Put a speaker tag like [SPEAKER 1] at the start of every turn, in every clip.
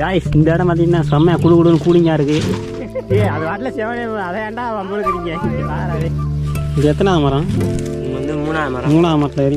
[SPEAKER 1] Guys இந்த இடம் பார்த்தீங்கன்னா செம்மையா குடு குடுன்னு கூலிங்காக இருக்கு. ஏ அது வாட்டில் செவனே அதை ஏன்டா வம்பளுக்குறீங்க இது எத்தனாவது மரம்?
[SPEAKER 2] வந்து மூணாவது மரம்.
[SPEAKER 1] மூணாவது மரத்தில் ஏறி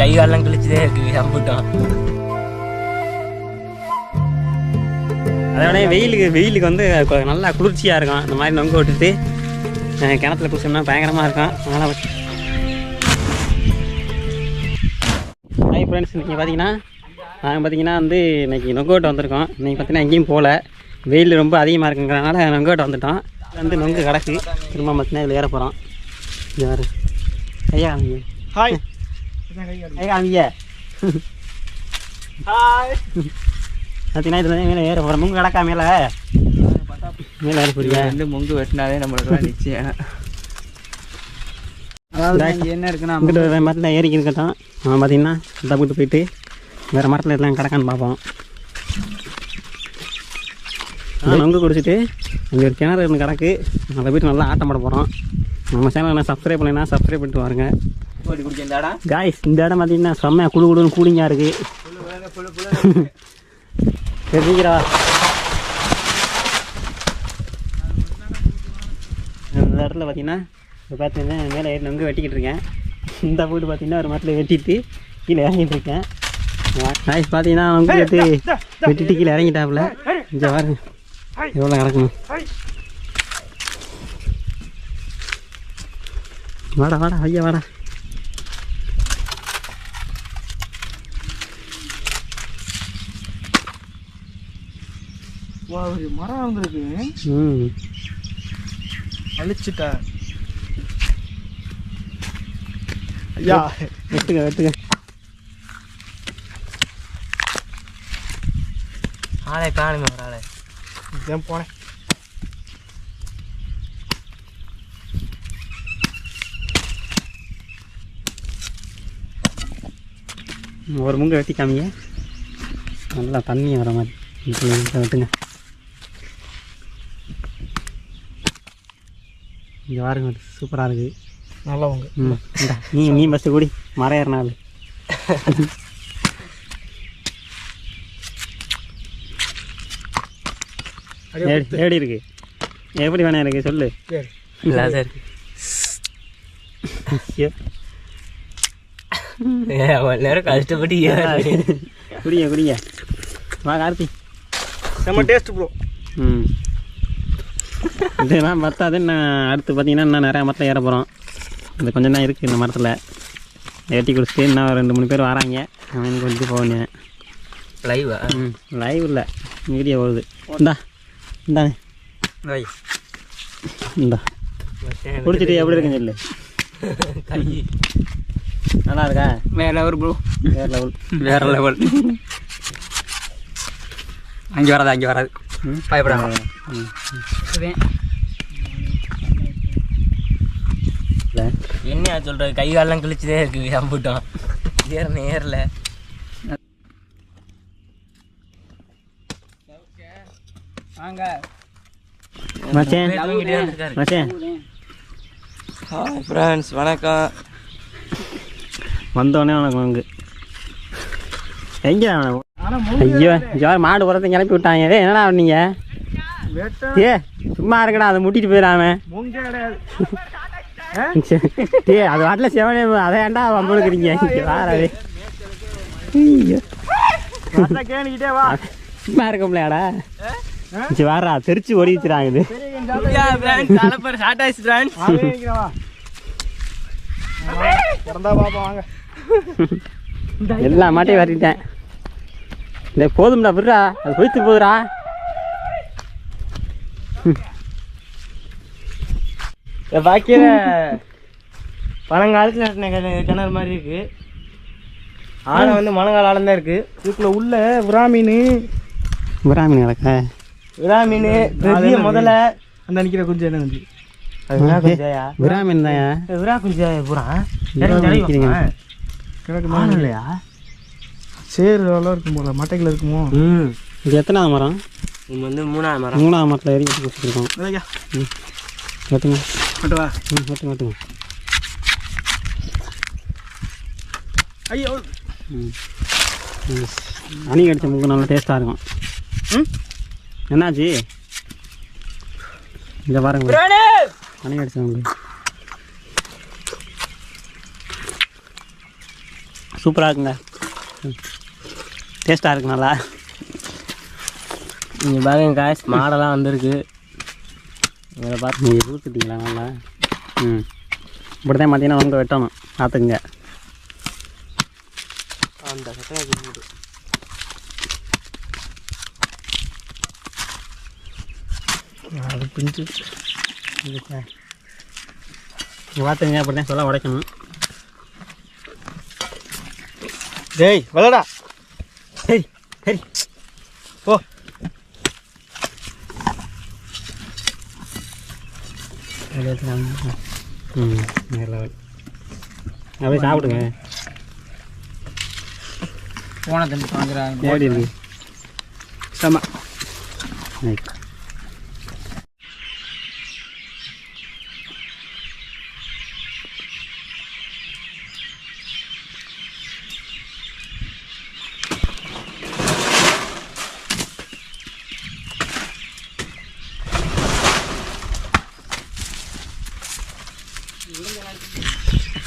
[SPEAKER 2] கை காலெல்லாம் கிழிச்சுதே இருக்கு அம்பிட்டோம்.
[SPEAKER 1] அதோட வெயிலுக்கு வெயிலுக்கு வந்து நல்லா குளிர்ச்சியாக இருக்கும். இந்த மாதிரி நொங்க விட்டுட்டு கிணத்துல குளிச்சோம்னா பயங்கரமாக இருக்கும். அதனால் ஃப்ரெண்ட்ஸ் இன்றைக்கி பார்த்தீங்கன்னா நாங்கள் பார்த்தீங்கன்னா வந்து இன்றைக்கி நொங்கோட்டை வந்திருக்கோம். இன்றைக்கி பார்த்தீங்கன்னா எங்கேயும் போகல வெயில் ரொம்ப அதிகமாக இருக்குங்கிறனால நொங்கோட்டை வந்துட்டோம். இது வந்து நொங்கு கிடக்கு. திரும்ப பார்த்தீங்கன்னா இதில் ஏற போகிறோம் யார் ஐயா
[SPEAKER 3] ஹாய்
[SPEAKER 1] ஐயா
[SPEAKER 3] ஹாய்
[SPEAKER 1] பார்த்தீங்கன்னா இதில் மேலே ஏற போகிறோம் நொங்கு கிடக்கா மேலே? மேலே ஏற போறியா?
[SPEAKER 3] வந்து முங்கு வெட்டினாலே நம்மளுக்கு நிச்சயம். அதாவது இங்க என்ன இருக்குன்னா
[SPEAKER 1] மரத்தில் ஏறி இருக்கட்டும் அவன் பார்த்தீங்கன்னா தப்பிட்டு போயிட்டு வேறு மரத்தில் எல்லாம் கிடக்கான்னு பார்ப்போம். நொங்கு குடிச்சிட்டு இங்கே ஒரு கிணறு இருந்து கிடக்கு. அதை போயிட்டு நல்லா ஆட்டம் போட போகிறோம் நம்ம சேனல் என்ன சப்ஸ்கிரைப் பண்ணலைன்னா சப்ஸ்கிரைப் பண்ணிட்டு வாருங்க. காய்ஸ் இந்த இடம்? பார்த்தீங்கன்னா செம்மையா குடு குடுன்னு கூலிங்காக இருக்குது தெரிஞ்சுக்கிறா இந்த இடத்துல பார்த்தீங்கன்னா இப்போ பார்த்தீங்கன்னா மேலே ஏறி நொங்கு வெட்டிக்கிட்டு இருக்கேன். இந்த போட்டு பார்த்தீங்கன்னா ஒரு மரத்தில் வெட்டிட்டு கீழே இறங்கிட்டு இருக்கேன். காய்ஸ் பார்த்தீங்கன்னா நொங்கு வெட்டி வெட்டிட்டு கீழே இறங்கிட்டாப்புல. இங்கே பாருங்க. எவ்வளோ கிடக்கணும் வாடா வாடா ஐயா வாடா.
[SPEAKER 3] மரம் வந்திருக்கு.
[SPEAKER 1] ம்.
[SPEAKER 3] ஐயா
[SPEAKER 1] வெட்டுங்க வெட்டுங்க.
[SPEAKER 2] ஆளை காணுமே ஒரு ஆளை.
[SPEAKER 3] இதான் போனேன்.
[SPEAKER 1] ஒரு முங்க வெட்டி காமிங்க. நல்லா தண்ணி வர மாதிரி. வெட்டுங்க இங்கே பாருங்க சூப்பராக இருக்குது
[SPEAKER 3] நல்லா உங்க
[SPEAKER 1] ம் இந்தா, நீ நீ ஃபஸ்ட்டு கூடி மரம் ஏறினாள். எப்படி இருக்கு. எப்படி வேணா இருக்கு சொல்லு.
[SPEAKER 2] இல்லை சார் நேரம் கஷ்டப்பட்டு
[SPEAKER 1] குடிங்க குடிங்க. வா கார்த்தி.
[SPEAKER 3] செம்ம டேஸ்ட் ப்ரோ
[SPEAKER 1] ம். இதெல்லாம் பத்தாது நான் அடுத்து பார்த்தீங்கன்னா இன்னும் நிறையா மரத்தில் ஏற போகிறோம் இது கொஞ்சம் தான் இருக்குது இந்த மரத்தில். வெட்டி குடிச்சிட்டு இன்னும் ரெண்டு மூணு பேர் வராங்க. அவன் கொஞ்சம் போவேன்
[SPEAKER 2] லைவா
[SPEAKER 1] ம் லைவ் இல்லை. வீடியோ வருது இந்தா இந்தா. இந்தா. குடிச்சிட்டு எப்படி இருக்குன்னு சொல்லு. நல்லா இருக்கா?
[SPEAKER 3] வேற ஒரு ப்ரோ
[SPEAKER 1] வேறு லெவல்
[SPEAKER 2] வேற லெவல் அங்கே வராது அங்கே வராது.
[SPEAKER 1] ம்.
[SPEAKER 2] பயப்படாம
[SPEAKER 1] ம்
[SPEAKER 2] என்ன சொல்றது? கை காலெல்லாம் கிழிச்சுதே இருக்கு அம்பிட்டோம் ஏற நேரில்
[SPEAKER 3] வாங்க.
[SPEAKER 1] மச்சேன். மச்சேன்.
[SPEAKER 2] ஹாய் ஃப்ரெண்ட்ஸ் வணக்கம்.
[SPEAKER 1] வந்தோடனே உனக்கு வாங்கு. எங்கே ஐயோ ஜார் மாடு உரத்தை கிளப்பி விட்டாங்க. என்னடா பண்ணீங்க
[SPEAKER 3] வெட்ட.
[SPEAKER 1] ஏ சும்மா இருக்கடா அதை முட்டிட்டு போயிடாம ஏ அது வாட்டில் செவனே அதை ஏன்டா வம்பளுக்குறீங்க வாரவே ஐயோ.
[SPEAKER 3] அதான் கேணிக்கிட்டே வா.
[SPEAKER 1] சும்மா இருக்க முடியாடா சரி வாரா தெரிச்சு ஓடிச்சுறாங்க இது
[SPEAKER 2] தலைப்பர் ஷார்ட் ஆயிடுச்சு ஃப்ரெண்ட்ஸ்
[SPEAKER 3] வாங்க இருக்கிறேன் வா. பிறந்தா பாப்பா வாங்க.
[SPEAKER 1] எல்லா மாட்டையும் வரட்டிட்டேன். இந்த போதும்டா விடுறா. அது போய்த்து போகுதுடா
[SPEAKER 2] பாக்கியில பழங்காலத்தில் கிணறு மாதிரி இருக்கு. ஆழை வந்து மழங்கால ஆழம் தான் இருக்கு.
[SPEAKER 3] இதுக்குள்ள உள்ள விராமீன்.
[SPEAKER 1] விராமி நடக்க
[SPEAKER 2] விரா மீன் பெரிய முதல்ல
[SPEAKER 3] அந்த நிக்கிற கொஞ்சம் என்ன வந்து
[SPEAKER 2] அது விரா குஞ்சாயா?
[SPEAKER 1] விராமீன் தான்
[SPEAKER 2] விரா குஞ்சா பூரா.
[SPEAKER 3] கிடக்கு
[SPEAKER 2] இல்லையா?
[SPEAKER 3] சேரு இருக்கும் போல மட்டைகள் இருக்குமோ?
[SPEAKER 2] ம்.
[SPEAKER 1] இது எத்தனாவது மரம்?
[SPEAKER 2] இது வந்து மூணாவது மரம்.
[SPEAKER 1] மூணாவது மரத்தில் ஏறி வச்சுருக்கோம்
[SPEAKER 3] ஐயா
[SPEAKER 1] வெட்டுங்க
[SPEAKER 3] மட்டும் வா
[SPEAKER 1] ம் வெட்டுங்க வெட்டுங்க
[SPEAKER 3] ஐயோ
[SPEAKER 1] ம் ம். அணி கடிச்ச முக்கு நல்லா டேஸ்ட்டாக இருக்கும்
[SPEAKER 3] ம்
[SPEAKER 1] என்னாச்சு இங்கே பாருங்க அணி கடிச்ச முக்கு சூப்பராக இருக்குங்க டேஸ்ட்டாக இருக்கு நல்லா
[SPEAKER 2] இங்கே பாருங்க காய்ஸ் மாடெல்லாம் வந்திருக்கு இதில் பார்த்து
[SPEAKER 1] நீங்கள் ஊற்றுட்டீங்களா நல்லா. ம். இப்படி தான் பார்த்தீங்கன்னா உங்க வெட்டணும். பார்த்துக்குங்க
[SPEAKER 2] அந்த சட்டையை போட்டு
[SPEAKER 3] அது பிஞ்சு.
[SPEAKER 1] பார்த்துங்க அப்படி தான் சொல்ல உடைக்கணும்.
[SPEAKER 3] டேய் விளாடா
[SPEAKER 1] சரி சரி
[SPEAKER 3] போ.
[SPEAKER 1] ம் வேறு லெவல் அப்படியே சாப்பிடுங்க
[SPEAKER 3] போன தண்ணி வாங்குறாங்க.
[SPEAKER 1] எப்படி இருக்கு
[SPEAKER 3] செம்ம
[SPEAKER 1] ரைட்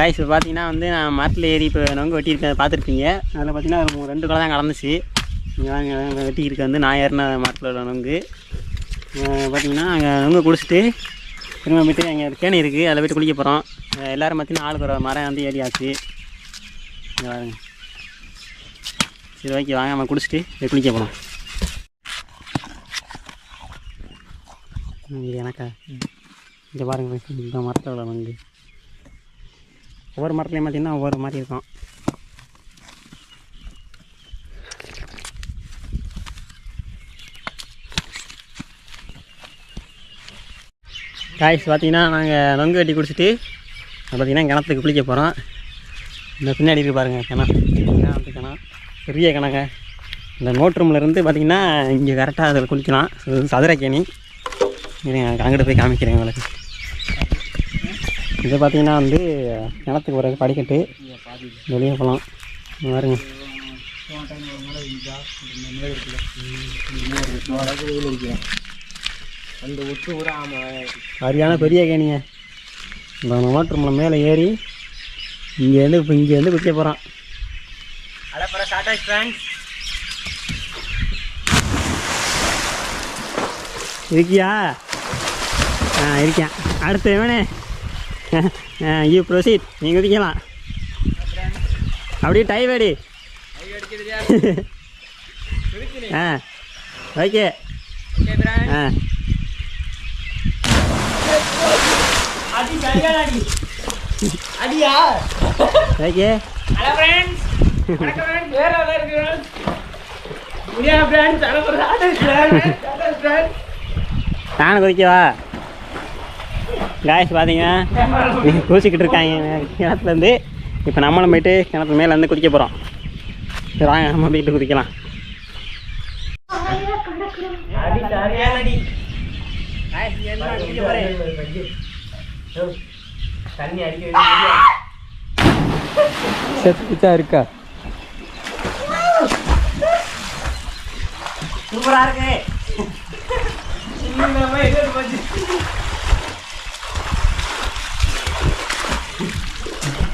[SPEAKER 1] காய்ஸ் இப்போ பார்த்தீங்கன்னா வந்து நான் மரத்தில் ஏறி இப்போ நொங்கு வெட்டியிருக்கேன் பார்த்துருப்பீங்க அதில் பார்த்தீங்கன்னா ரெண்டு குலை தான் கடந்துச்சு இங்கே வாங்க வெட்டியிருக்க வந்து நான் ஏறின மரத்தில் உள்ள நொங்கு. பார்த்தீங்கன்னா அங்கே நொங்கு குடிச்சிட்டு திரும்ப போய்ட்டு அங்கே கேணி இருக்குது அதில் போய்ட்டு குளிக்க போகிறோம் எல்லோரும் பார்த்தீங்கன்னா ஆளுக்கு ஒரு மரம் வந்து ஏறியாச்சு. இங்கே பாருங்க. சரி ஓகே வாங்க நம்ம குடிச்சிட்டு போய் குளிக்க போகிறோம் எனக்கா இங்கே பாருங்க இந்த மரத்தில் உள்ள நொங்கு ஒவ்வொரு மரத்துலையும் பார்த்தீங்கன்னா ஒவ்வொரு மாதிரி இருக்கும். காய்ஸ் பார்த்தீங்கன்னா நாங்கள் நொங்கு கட்டி குடிச்சிட்டு பார்த்தீங்கன்னா கிணத்துக்கு குளிக்க போகிறோம் இந்த பின்னாடி இருக்கு பாருங்கள் கிணம். இதான் கிணம். பெரிய கிணங்க. இந்த நோட் ரூமில் இருந்து பார்த்தீங்கன்னா இங்கே கரெக்டாக அதில் குளிக்கலாம். சதுரக்கேணி சதுர இருங்க, அங்கிட்டு போய் காமிக்கிறேன் உங்களுக்கு. இது பார்த்தீங்கன்னா வந்து கிணத்துக்கு ஒரு படிக்கட்டு. வெளியே போகலாம். பாருங்க.
[SPEAKER 2] அந்த ஒட்டு கூட ஆமாம்
[SPEAKER 1] சரியான பெரிய கேணிங்க. இந்த நோட்ரூமில் மேலே ஏறி இங்கேருந்து இப்போ இங்கேருந்து குளிக்க போகிறான்
[SPEAKER 2] அலப்பற ஸ்டார்ட் ஆச்சு ஃப்ரெண்ட்ஸ்
[SPEAKER 1] இருக்கியா? ஆ இருக்கேன் அடுத்து வேணே யூ ப்ரொசீட் நீங்கள் குதிக்கலாம் அப்படியே டைவ் அடி ஆ ஓகே ஆ.
[SPEAKER 2] அடியா?
[SPEAKER 1] ஓகே
[SPEAKER 2] ஹலோ ஃப்ரெண்ட்ஸ் வேற இருக்கு
[SPEAKER 1] நானும் குதிக்கவா? காய்ஸ் பார்த்தீங்கன்னா குதிச்சுக்கிட்டு இருக்காங்க. கிணத்துலேருந்து இப்போ நம்மளும் போயிட்டு கிணத்து மேலே இருந்து குதிக்க போகிறோம் வாங்க நம்ம போயிட்டு குதிக்கலாம்.
[SPEAKER 3] செத்துச்சா இருக்கா?
[SPEAKER 1] சூப்பராக இருக்கு.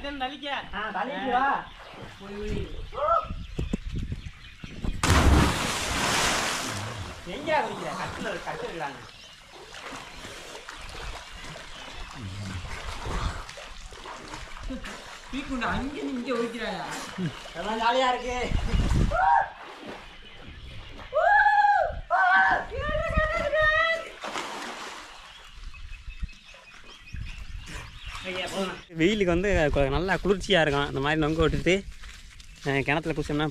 [SPEAKER 1] அர்ஜென்ட் நலிக்க ஆ நலிக்க வா.
[SPEAKER 2] போய்
[SPEAKER 1] கட்டில் ஒரு கட்டு இருக்காங்க
[SPEAKER 4] பீக்குண்டு அங்கே இங்கே ஒழிக்கிறாயா
[SPEAKER 1] எல்லாம் ஜாலியாக இருக்கு. வெயிலுக்கு வந்து நல்லா குளிர்ச்சியாக இருக்கும். அந்த மாதிரி நொங்க விட்டுட்டு கிணத்துல குளிச்சோம்னா